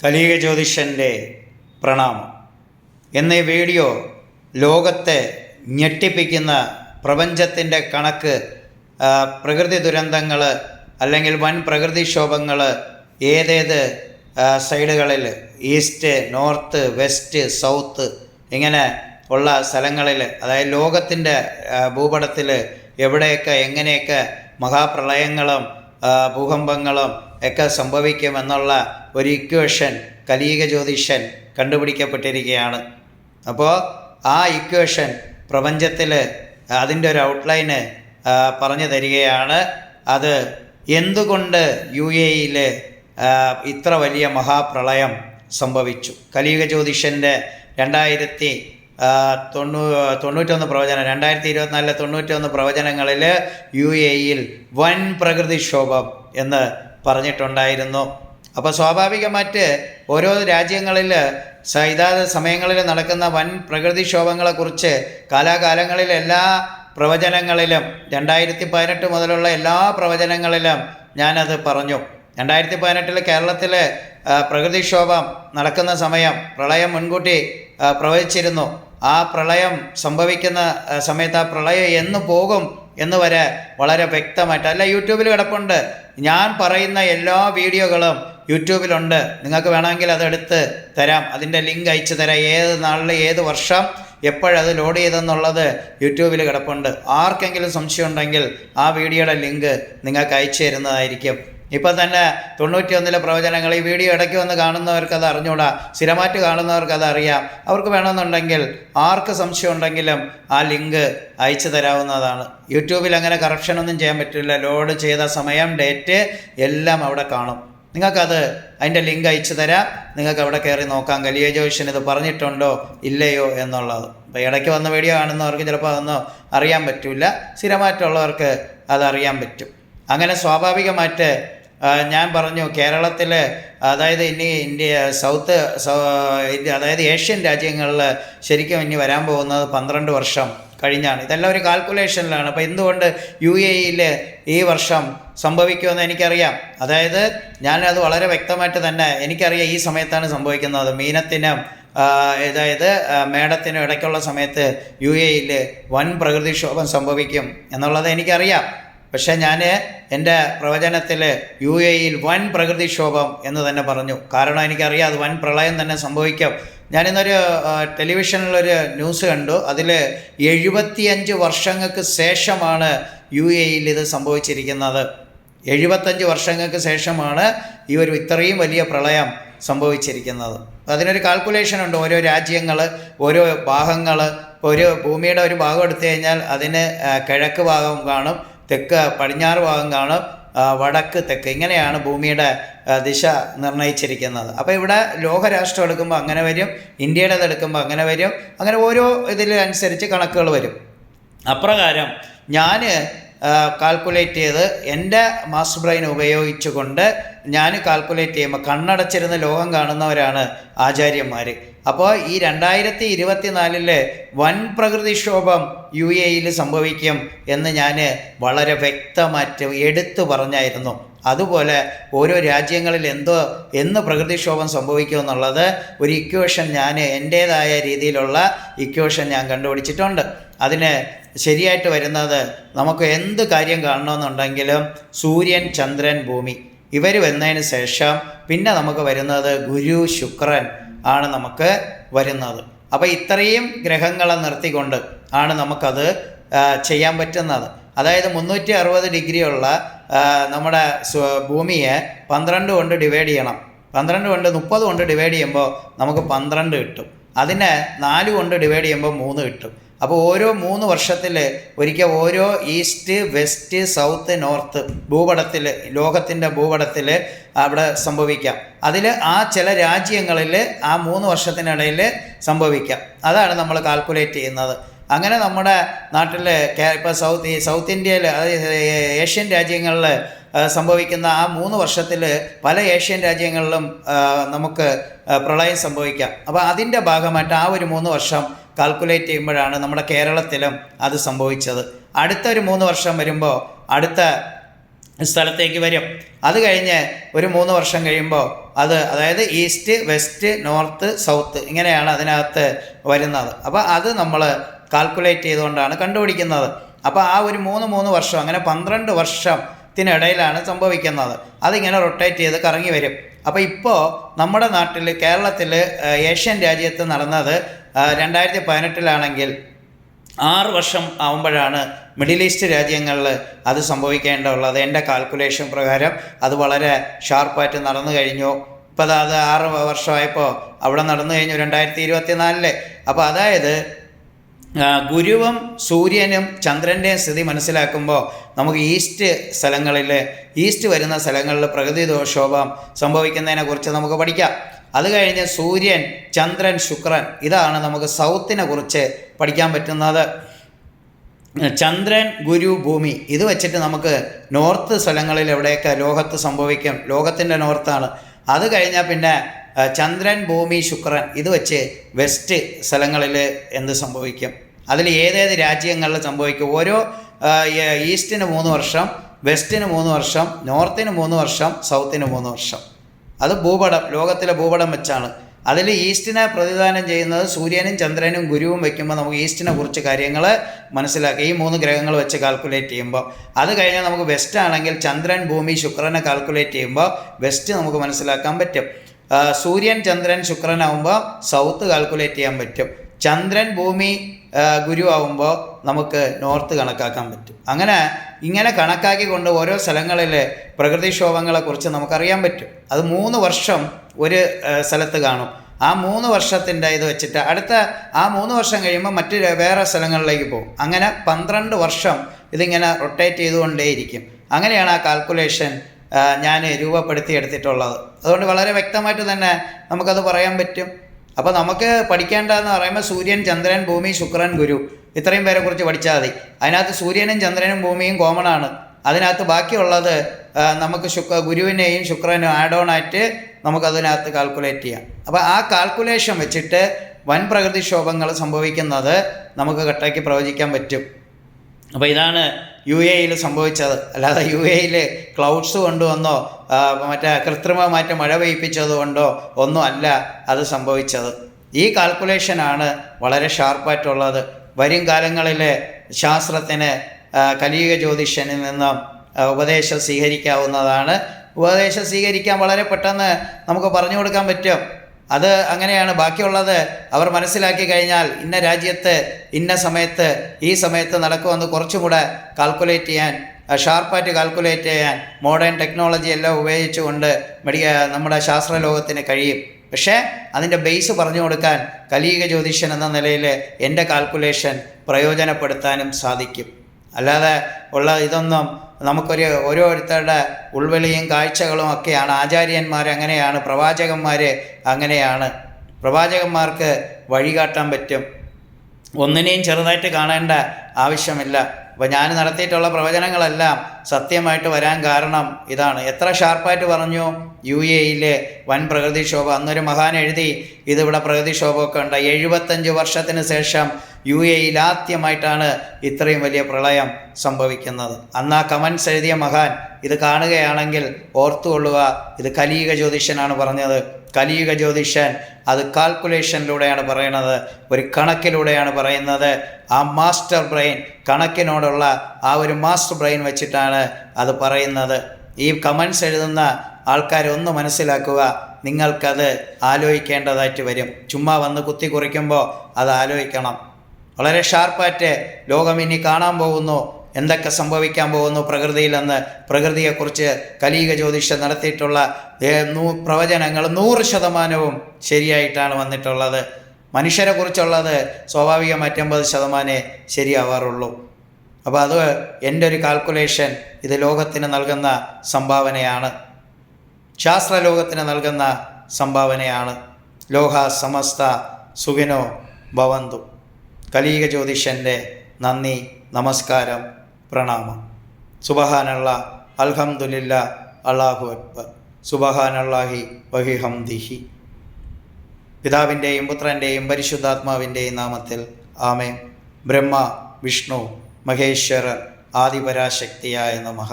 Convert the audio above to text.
കലിക ജ്യോതിഷന്റെ പ്രണാമം. എന്ന വീഡിയോ ലോകത്തെ ഞെട്ടിപ്പിക്കുന്ന പ്രപഞ്ചത്തിന്റെ കണക്ക് പ്രകൃതി ദുരന്തങ്ങൾ അല്ലെങ്കിൽ വൻ പ്രകൃതിക്ഷോഭങ്ങൾ ഏതേത് സൈഡുകളിൽ ഈസ്റ്റ് നോർത്ത് വെസ്റ്റ് സൗത്ത് ഇങ്ങനെ ഉള്ള സ്ഥലങ്ങളിൽ അതായത് ലോകത്തിന്റെ ഭൂപടത്തിൽ എവിടെയൊക്കെ എങ്ങനെയൊക്കെ മഹാപ്രളയങ്ങളും ഭൂകമ്പങ്ങളും ഒക്കെ സംഭവിക്കുമെന്നുള്ള ഒരു ഇക്വേഷൻ കലീക ജ്യോതിഷൻ കണ്ടുപിടിക്കപ്പെട്ടിരിക്കുകയാണ്. അപ്പോൾ ആ ഇക്വേഷൻ പ്രപഞ്ചത്തിൽ അതിന്റെ ഒരു ഔട്ട്ലൈന് പറഞ്ഞു തരികയാണ്. അത് എന്തുകൊണ്ട് യു എയിൽ ഇത്ര വലിയ മഹാപ്രളയം സംഭവിച്ചു? കലിയുഗ ജ്യോതിഷന്റെ രണ്ടായിരത്തി തൊണ്ണൂ തൊണ്ണൂറ്റൊന്ന് പ്രവചനം രണ്ടായിരത്തി ഇരുപത്തിനാലിലെ തൊണ്ണൂറ്റൊന്ന് പ്രവചനങ്ങളിൽ യു എയിൽ വൻ പ്രകൃതിക്ഷോഭം എന്ന് പറഞ്ഞിട്ടുണ്ടായിരുന്നു. അപ്പോൾ സ്വാഭാവികമായിട്ട് ഓരോ രാജ്യങ്ങളിൽ സൈതാത സമയങ്ങളിൽ നടക്കുന്ന വൻ പ്രകൃതിക്ഷോഭങ്ങളെക്കുറിച്ച് കാലാകാലങ്ങളിൽ എല്ലാ പ്രവചനങ്ങളിലും രണ്ടായിരത്തി പതിനെട്ട് മുതലുള്ള എല്ലാ പ്രവചനങ്ങളിലും ഞാനത് പറഞ്ഞു. രണ്ടായിരത്തി പതിനെട്ടിൽ കേരളത്തിൽ പ്രകൃതിക്ഷോഭം നടക്കുന്ന സമയം പ്രളയം മുൻകൂട്ടി പ്രവചിച്ചിരുന്നു. ആ പ്രളയം സംഭവിക്കുന്ന സമയത്ത് ആ പ്രളയം എന്ന് പോകും എന്ന് വരെ വളരെ വ്യക്തമായിട്ട് അല്ല യൂട്യൂബിൽ കിടപ്പുണ്ട്. ഞാൻ പറയുന്ന എല്ലാ വീഡിയോകളും യൂട്യൂബിലുണ്ട്. നിങ്ങൾക്ക് വേണമെങ്കിൽ അതെടുത്ത് തരാം. അതിന്റെ ലിങ്ക് അയച്ചു തരാം. ഏത് നാളിൽ ഏത് വർഷം എപ്പോഴത് ലോഡ് ചെയ്തെന്നുള്ളത് യൂട്യൂബിൽ കിടപ്പുണ്ട്. ആർക്കെങ്കിലും സംശയം ഉണ്ടെങ്കിൽ ആ വീഡിയോയുടെ ലിങ്ക് നിങ്ങൾക്ക് അയച്ചു തരുന്നതായിരിക്കും. ഇപ്പം തന്നെ തൊണ്ണൂറ്റി ഒന്നിലെ പ്രവചനങ്ങൾ ഈ വീഡിയോ ഇടയ്ക്ക് വന്ന് കാണുന്നവർക്ക് അത് അറിഞ്ഞൂടാ. സ്ഥിരമായിട്ട് കാണുന്നവർക്ക് അത് അറിയാം. അവർക്ക് വേണമെന്നുണ്ടെങ്കിൽ ആർക്ക് സംശയം ഉണ്ടെങ്കിലും ആ ലിങ്ക് അയച്ചു തരാവുന്നതാണ്. യൂട്യൂബിൽ അങ്ങനെ കറപ്ഷനൊന്നും ചെയ്യാൻ പറ്റില്ല. ലോഡ് ചെയ്ത സമയം ഡേറ്റ് എല്ലാം അവിടെ കാണും. നിങ്ങൾക്കത് അതിന്റെ ലിങ്ക് അയച്ചു തരാം. നിങ്ങൾക്ക് അവിടെ കയറി നോക്കാം. കലിയ ജോയിഷൻ ഇത് പറഞ്ഞിട്ടുണ്ടോ? ഇല്ലയോ എന്നുള്ളത്. അപ്പോൾ ഇടയ്ക്ക് വന്ന വീഡിയോ കാണുന്നവർക്ക് ചിലപ്പോൾ അതൊന്നും അറിയാൻ പറ്റില്ല. സ്ഥിരമായിട്ടുള്ളവർക്ക് അതറിയാൻ പറ്റും. അങ്ങനെ സ്വാഭാവികമായിട്ട് ഞാൻ പറഞ്ഞു കേരളത്തിൽ അതായത് ഇനി ഇന്ത്യ സൗത്ത് ഇന്ത്യ അതായത് ഏഷ്യൻ രാജ്യങ്ങളിൽ ശരിക്കും ഇനി വരാൻ പോകുന്നത് പന്ത്രണ്ട് വർഷം കഴിഞ്ഞാണ്. ഇതെല്ലാം ഒരു കാൽക്കുലേഷനിലാണ് അപ്പോൾ എന്തുകൊണ്ട് യു എ ഇയിൽ ഈ വർഷം സംഭവിക്കുമെന്ന് എനിക്കറിയാം. അതായത് ഞാനത് വളരെ വ്യക്തമായിട്ട് തന്നെ എനിക്കറിയാം ഈ സമയത്താണ് സംഭവിക്കുന്നത്. മീനത്തിനും അതായത് മേടത്തിനും ഇടയ്ക്കുള്ള സമയത്ത് യു എയിൽ വൻ പ്രകൃതിക്ഷോഭം സംഭവിക്കും എന്നുള്ളത് എനിക്കറിയാം. പക്ഷേ ഞാൻ എന്റെ പ്രവചനത്തിൽ യു എയിൽ വൻ പ്രകൃതിക്ഷോഭം എന്ന് തന്നെ പറഞ്ഞു. കാരണം എനിക്കറിയാം അത് വൻ പ്രളയം തന്നെ സംഭവിക്കും. ഞാനിന്നൊരു ടെലിവിഷനിലൊരു ന്യൂസ് കണ്ടു. അതിൽ എഴുപത്തിയഞ്ച് വർഷങ്ങൾക്ക് ശേഷമാണ് യു എയിൽ ഇത് സംഭവിച്ചിരിക്കുന്നത്. എഴുപത്തഞ്ച് വർഷങ്ങൾക്ക് ശേഷമാണ് ഈ ഒരു ഇത്രയും വലിയ പ്രളയം സംഭവിച്ചിരിക്കുന്നത്. അതിനൊരു കാൽക്കുലേഷൻ ഉണ്ട്. ഓരോ രാജ്യങ്ങൾ ഓരോ ഭാഗങ്ങൾ ഒരു ഭൂമിയുടെ ഒരു ഭാഗം എടുത്തു കഴിഞ്ഞാൽ അതിന് കിഴക്ക് ഭാഗം കാണും. തെക്ക് പടിഞ്ഞാറ് ഭാഗം കാണും വടക്ക് തെക്ക്. ഇങ്ങനെയാണ് ഭൂമിയുടെ ദിശ നിർണയിച്ചിരിക്കുന്നത് അപ്പോൾ ഇവിടെ ലോകരാഷ്ട്രം എടുക്കുമ്പോൾ അങ്ങനെ വരും ഇന്ത്യയുടേത് എടുക്കുമ്പോൾ അങ്ങനെ വരും അങ്ങനെ ഓരോ ഇതിലനുസരിച്ച് കണക്കുകൾ വരും. അപ്രകാരം ഞാൻ കാൽക്കുലേറ്റ് ചെയ്ത് എന്റെ മാസ്റ്റർ ബ്രെയിൻ ഉപയോഗിച്ചുകൊണ്ട് ഞാൻ കാൽക്കുലേറ്റ് ചെയ്യുമ്പോൾ കണ്ണടച്ചിരുന്ന് ലോകം കാണുന്നവരാണ് ആചാര്യന്മാർ അപ്പോൾ ഈ രണ്ടായിരത്തി ഇരുപത്തിനാലിൽ വൻ പ്രകൃതിക്ഷോഭം യു എയിൽ സംഭവിക്കും എന്ന് ഞാൻ വളരെ വ്യക്തമായിട്ട് എടുത്തു പറഞ്ഞായിരുന്നു. അതുപോലെ ഓരോ രാജ്യങ്ങളിൽ എന്തോ എന്ന് പ്രകൃതിക്ഷോഭം സംഭവിക്കും എന്നുള്ളത് ഒരു ഇക്വേഷൻ ഞാൻ എന്റേതായ രീതിയിലുള്ള ഇക്വേഷൻ ഞാൻ കണ്ടുപിടിച്ചിട്ടുണ്ട്. അതിന് ശരിയായിട്ട് വരുന്നത് നമുക്ക് എന്ത് കാര്യം കാണണമെന്നുണ്ടെങ്കിലും സൂര്യൻ ചന്ദ്രൻ ഭൂമി. ഇവർ വന്നതിന് ശേഷം പിന്നെ നമുക്ക് വരുന്നത് ഗുരു ശുക്രൻ ആണ് നമുക്ക് വരുന്നത്. അപ്പോൾ ഇത്രയും ഗ്രഹങ്ങളെ നിർത്തിക്കൊണ്ട് ആണ് നമുക്കത് ചെയ്യാൻ പറ്റുന്നത്. അതായത് മുന്നൂറ്റി അറുപത് ഡിഗ്രിയുള്ള നമ്മുടെ ഭൂമിയെ പന്ത്രണ്ട് കൊണ്ട് ഡിവൈഡ് ചെയ്യണം. പന്ത്രണ്ട് കൊണ്ട് മുപ്പത് കൊണ്ട് ഡിവൈഡ് ചെയ്യുമ്പോൾ നമുക്ക് പന്ത്രണ്ട് കിട്ടും. അതിനെ നാല് കൊണ്ട് ഡിവൈഡ് ചെയ്യുമ്പോൾ മൂന്ന് കിട്ടും. അപ്പോൾ ഓരോ മൂന്ന് വർഷത്തിൽ ഒരിക്കൽ ഓരോ ഈസ്റ്റ് വെസ്റ്റ് സൗത്ത് നോർത്ത് ഭൂപടത്തിൽ ലോകത്തിന്റെ ഭൂപടത്തിൽ അവിടെ സംഭവിക്കാം. അതിൽ ആ ചില രാജ്യങ്ങളിൽ ആ മൂന്ന് വർഷത്തിനിടയിൽ സംഭവിക്കാം. അതാണ് നമ്മൾ കാൽക്കുലേറ്റ് ചെയ്യുന്നത്. അങ്ങനെ നമ്മുടെ നാട്ടിൽ ഇപ്പോൾ സൗത്ത് സൗത്ത് ഇന്ത്യയിൽ അതായത് ഏഷ്യൻ രാജ്യങ്ങളിൽ സംഭവിക്കുന്ന ആ മൂന്ന് വർഷത്തിൽ പല ഏഷ്യൻ രാജ്യങ്ങളിലും നമുക്ക് പ്രളയം സംഭവിക്കാം. അപ്പോൾ അതിന്റെ ഭാഗമായിട്ട് ആ ഒരു മൂന്ന് വർഷം കാൽക്കുലേറ്റ് ചെയ്യുമ്പോഴാണ് നമ്മുടെ കേരളത്തിലും അത് സംഭവിച്ചത്. അടുത്ത ഒരു മൂന്ന് വർഷം വരുമ്പോൾ അടുത്ത സ്ഥലത്തേക്ക് വരും. അത് കഴിഞ്ഞ് ഒരു മൂന്ന് വർഷം കഴിയുമ്പോൾ അത് അതായത് ഈസ്റ്റ് വെസ്റ്റ് നോർത്ത് സൗത്ത് ഇങ്ങനെയാണ് അതിനകത്ത് വരുന്നത്. അപ്പോൾ അത് നമ്മൾ കാൽക്കുലേറ്റ് ചെയ്തുകൊണ്ടാണ് കണ്ടുപിടിക്കുന്നത്. അപ്പോൾ ആ ഒരു മൂന്ന് മൂന്ന് വർഷം അങ്ങനെ പന്ത്രണ്ട് വർഷത്തിനിടയിലാണ് സംഭവിക്കുന്നത്. അതിങ്ങനെ റൊട്ടേറ്റ് ചെയ്ത് കറങ്ങി വരും. അപ്പോൾ ഇപ്പോൾ നമ്മുടെ നാട്ടിൽ കേരളത്തിൽ ഏഷ്യൻ രാജ്യത്ത് നടന്നത് രണ്ടായിരത്തി പതിനെട്ടിലാണെങ്കിൽ ആറ് വർഷം ആകുമ്പോഴാണ് മിഡിൽ ഈസ്റ്റ് രാജ്യങ്ങളിൽ അത് സംഭവിക്കേണ്ടതുള്ളത്. എന്റെ കാൽക്കുലേഷൻ പ്രകാരം അത് വളരെ ഷാർപ്പായിട്ട് നടന്നു കഴിഞ്ഞു. ഇപ്പോൾ അത് ആറ് വർഷമായപ്പോൾ അവിടെ നടന്നു കഴിഞ്ഞു രണ്ടായിരത്തി ഇരുപത്തി നാലിൽ അപ്പോൾ അതായത് ഗുരുവും സൂര്യനും ചന്ദ്രന്റെയും സ്ഥിതി മനസ്സിലാക്കുമ്പോൾ നമുക്ക് ഈസ്റ്റ് സ്ഥലങ്ങളിൽ ഈസ്റ്റ് വരുന്ന സ്ഥലങ്ങളിൽ പ്രകൃതി ദോഷോഭം സംഭവിക്കുന്നതിനെക്കുറിച്ച് നമുക്ക് പഠിക്കാം. അത് കഴിഞ്ഞ് സൂര്യൻ ചന്ദ്രൻ ശുക്രൻ ഇതാണ് നമുക്ക് സൗത്തിനെ കുറിച്ച് പഠിക്കാൻ പറ്റുന്നത്. ചന്ദ്രൻ ഗുരു ഭൂമി ഇത് വെച്ചിട്ട് നമുക്ക് നോർത്ത് സ്ഥലങ്ങളിൽ എവിടെയൊക്കെ ലോകത്ത് സംഭവിക്കും ലോകത്തിന്റെ നോർത്താണ്. അത് കഴിഞ്ഞാൽ പിന്നെ ചന്ദ്രൻ ഭൂമി ശുക്രൻ ഇത് വെച്ച് വെസ്റ്റ് സ്ഥലങ്ങളിൽ എന്ത് സംഭവിക്കും? അതിൽ ഏതേത് രാജ്യങ്ങളിൽ സംഭവിക്കും? ഓരോ ഈസ്റ്റിന് മൂന്ന് വർഷം വെസ്റ്റിന് മൂന്ന് വർഷം നോർത്തിന് മൂന്ന് വർഷം സൗത്തിന് മൂന്ന് വർഷം. അത് ഭൂപടം ലോകത്തിലെ ഭൂപടം വെച്ചാണ്. അതിൽ ഈസ്റ്റിനെ പ്രതിദാനം ചെയ്യുന്നത് സൂര്യനും ചന്ദ്രനും ഗുരുവും വയ്ക്കുമ്പോൾ നമുക്ക് ഈസ്റ്റിനെ കുറിച്ച് കാര്യങ്ങൾ മനസ്സിലാക്കുക ഈ മൂന്ന് ഗ്രഹങ്ങൾ വെച്ച് കാൽക്കുലേറ്റ് ചെയ്യുമ്പോൾ അത് കഴിഞ്ഞാൽ നമുക്ക് വെസ്റ്റ് ആണെങ്കിൽ ചന്ദ്രൻ ഭൂമി ശുക്രനെ കാൽക്കുലേറ്റ് ചെയ്യുമ്പോൾ വെസ്റ്റ് നമുക്ക് മനസ്സിലാക്കാൻ പറ്റും. സൂര്യൻ ചന്ദ്രൻ ശുക്രനാവുമ്പോൾ സൗത്ത് കാൽക്കുലേറ്റ് ചെയ്യാൻ പറ്റും. ചന്ദ്രൻ ഭൂമി ഗുരുവാകുമ്പോൾ നമുക്ക് നോർത്ത് കണക്കാക്കാൻ പറ്റും. അങ്ങനെ ഇങ്ങനെ കണക്കാക്കി കൊണ്ട് ഓരോ സ്ഥലങ്ങളിൽ പ്രകൃതിക്ഷോഭങ്ങളെക്കുറിച്ച് നമുക്കറിയാൻ പറ്റും. അത് മൂന്ന് വർഷം ഒരു സ്ഥലത്ത് കാണും. ആ മൂന്ന് വർഷത്തിന്റെ ഇത് വെച്ചിട്ട് അടുത്ത ആ മൂന്ന് വർഷം കഴിയുമ്പോൾ മറ്റ് വേറെ സ്ഥലങ്ങളിലേക്ക് പോകും. അങ്ങനെ പന്ത്രണ്ട് വർഷം ഇതിങ്ങനെ റൊട്ടേറ്റ് ചെയ്തുകൊണ്ടേയിരിക്കും. അങ്ങനെയാണ് ആ കാൽക്കുലേഷൻ ഞാൻ രൂപപ്പെടുത്തി എടുത്തിട്ടുള്ളത് അതുകൊണ്ട് വളരെ വ്യക്തമായിട്ട് തന്നെ നമുക്കത് പറയാൻ പറ്റും. അപ്പോൾ നമുക്ക് പഠിക്കേണ്ടതെന്ന് പറയുമ്പോൾ സൂര്യൻ ചന്ദ്രൻ ഭൂമി ശുക്രൻ ഗുരു. ഇത്രയും പേരെ കുറിച്ച് പഠിച്ചാൽ മതി. അതിനകത്ത് സൂര്യനും ചന്ദ്രനും ഭൂമിയും കോമൺ ആണ്. അതിനകത്ത് ബാക്കിയുള്ളത് നമുക്ക് ശുക്ര ഗുരുവിനെയും ശുക്രനും ആഡ് ഓൺ ആയിട്ട് നമുക്കതിനകത്ത് കാൽക്കുലേറ്റ് ചെയ്യാം. അപ്പോൾ ആ കാൽക്കുലേഷൻ വെച്ചിട്ട് വൻ പ്രകൃതിക്ഷോഭങ്ങൾ സംഭവിക്കുന്നത് നമുക്ക് കട്ടയ്ക്ക് പ്രവചിക്കാൻ പറ്റും. അപ്പോൾ ഇതാണ് യു എയിൽ സംഭവിച്ചത്. അല്ലാതെ യു എയിൽ ക്ലൗഡ്സ് കൊണ്ടുവന്നോ മറ്റേ കൃത്രിമമായിട്ട് മഴ പെയ്പ്പിച്ചത് കൊണ്ടോ ഒന്നും അല്ല അത് സംഭവിച്ചത്. ഈ കാൽക്കുലേഷനാണ് വളരെ ഷാർപ്പായിട്ടുള്ളത് വരും കാലങ്ങളിലെ ശാസ്ത്രത്തിന് കലിയുഗ ജ്യോതിഷനിൽ നിന്നും ഉപദേശം സ്വീകരിക്കാവുന്നതാണ്. ഉപദേശം സ്വീകരിക്കാൻ വളരെ പെട്ടെന്ന് നമുക്ക് പറഞ്ഞു കൊടുക്കാൻ പറ്റും. അത് അങ്ങനെയാണ്. ബാക്കിയുള്ളത് അവർ മനസ്സിലാക്കി കഴിഞ്ഞാൽ ഇന്ന രാജ്യത്ത് ഇന്ന സമയത്ത് ഈ സമയത്ത് നടക്കുമെന്ന് കുറച്ചും കൂടെ കാൽക്കുലേറ്റ് ചെയ്യാൻ ഷാർപ്പായിട്ട് കാൽക്കുലേറ്റ് ചെയ്യാൻ മോഡേൺ ടെക്നോളജി എല്ലാം ഉപയോഗിച്ചുകൊണ്ട് മെഡിക്ക നമ്മുടെ ശാസ്ത്രലോകത്തിന് കഴിയും. പക്ഷേ അതിന്റെ ബേസ് പറഞ്ഞു കൊടുക്കാൻ കലീക ജ്യോതിഷൻ എന്ന നിലയിൽ എന്റെ കാൽക്കുലേഷൻ പ്രയോജനപ്പെടുത്താനും സാധിക്കും. അല്ലാതെ ഉള്ള ഇതൊന്നും നമുക്കൊരു ഓരോരുത്തരുടെ ഉൾവിളിയും കാഴ്ചകളും ഒക്കെയാണ്. ആചാര്യന്മാർ അങ്ങനെയാണ് പ്രവാചകന്മാർ അങ്ങനെയാണ്. പ്രവാചകന്മാർക്ക് വഴികാട്ടാൻ പറ്റും. ഒന്നിനെയും ചെറുതായിട്ട് കാണേണ്ട ആവശ്യമില്ല. അപ്പോൾ ഞാൻ നടത്തിയിട്ടുള്ള പ്രവചനങ്ങളെല്ലാം സത്യമായിട്ട് വരാൻ കാരണം ഇതാണ്. എത്ര ഷാർപ്പായിട്ട് പറഞ്ഞു യു എയിലെ വൻ പ്രകൃതിക്ഷോഭം. അന്നൊരു മഹാൻ എഴുതി ഇതിവിടെ പ്രകൃതിക്ഷോഭമൊക്കെ ഉണ്ട്. എഴുപത്തഞ്ച് വർഷത്തിന് ശേഷം യു എയിൽ ആദ്യമായിട്ടാണ് ഇത്രയും വലിയ പ്രളയം സംഭവിക്കുന്നത്. അന്ന് ആ കമൻസ് എഴുതിയ മഹാൻ ഇത് കാണുകയാണെങ്കിൽ ഓർത്തുകൊള്ളുക ഇത് കലിയുഗ ജ്യോതിഷനാണ് പറഞ്ഞത്. കലിയുഗ ജ്യോതിഷൻ അത് കാൽക്കുലേഷനിലൂടെയാണ് പറയുന്നത്. ഒരു കണക്കിലൂടെയാണ് പറയുന്നത്. ആ മാസ്റ്റർ ബ്രെയിൻ കണക്കിനോടുള്ള ആ ഒരു മാസ്റ്റർ ബ്രെയിൻ വെച്ചിട്ടാണ് അത് പറയുന്നത്. ഈ കമൻസ് എഴുതുന്ന ആൾക്കാരെ ഒന്ന് മനസ്സിലാക്കുക. നിങ്ങൾക്കത് ആലോചിക്കേണ്ടതായിട്ട് വരും. ചുമ്മാ വന്ന് കുത്തി കുറിക്കുമ്പോൾ അത് ആലോചിക്കണം. വളരെ ഷാർപ്പായിട്ട് ലോകം ഇനി കാണാൻ പോകുന്നു. എന്തൊക്കെ സംഭവിക്കാൻ പോകുന്നു പ്രകൃതിയിലെന്ന്. പ്രകൃതിയെക്കുറിച്ച് കലീക ജ്യോതിഷം നടത്തിയിട്ടുള്ള പ്രവചനങ്ങൾ നൂറ് ശതമാനവും ശരിയായിട്ടാണ് വന്നിട്ടുള്ളത്. മനുഷ്യരെ കുറിച്ചുള്ളത് സ്വാഭാവികമായിട്ട് അമ്പത് ശതമാനേ ശരിയാവാറുള്ളൂ. അപ്പോൾ അത് എന്റെ ഒരു കാൽക്കുലേഷൻ ഇത് ലോകത്തിന് നൽകുന്ന സംഭാവനയാണ്. ശാസ്ത്രലോകത്തിന് നൽകുന്ന സംഭാവനയാണ്. ലോഹ സമസ്ത സുഖിനോ ഭവന്തു. കലീക ജ്യോതിഷന്റെ നന്ദി നമസ്കാരം പ്രണാമം. സുബഹാനുള്ള അൽഹംദുലില്ല അള്ളാഹു അക്ബർ. സുബഹാനല്ലാഹി വഹിഹംദിഹി. പിതാവിന്റെയും പുത്രന്റെയും പരിശുദ്ധാത്മാവിന്റെയും നാമത്തിൽ ആമേ ബ്രഹ്മ വിഷ്ണു മഹേശ്വരൻ ആദിപരാശക്തിയായ നമഃ.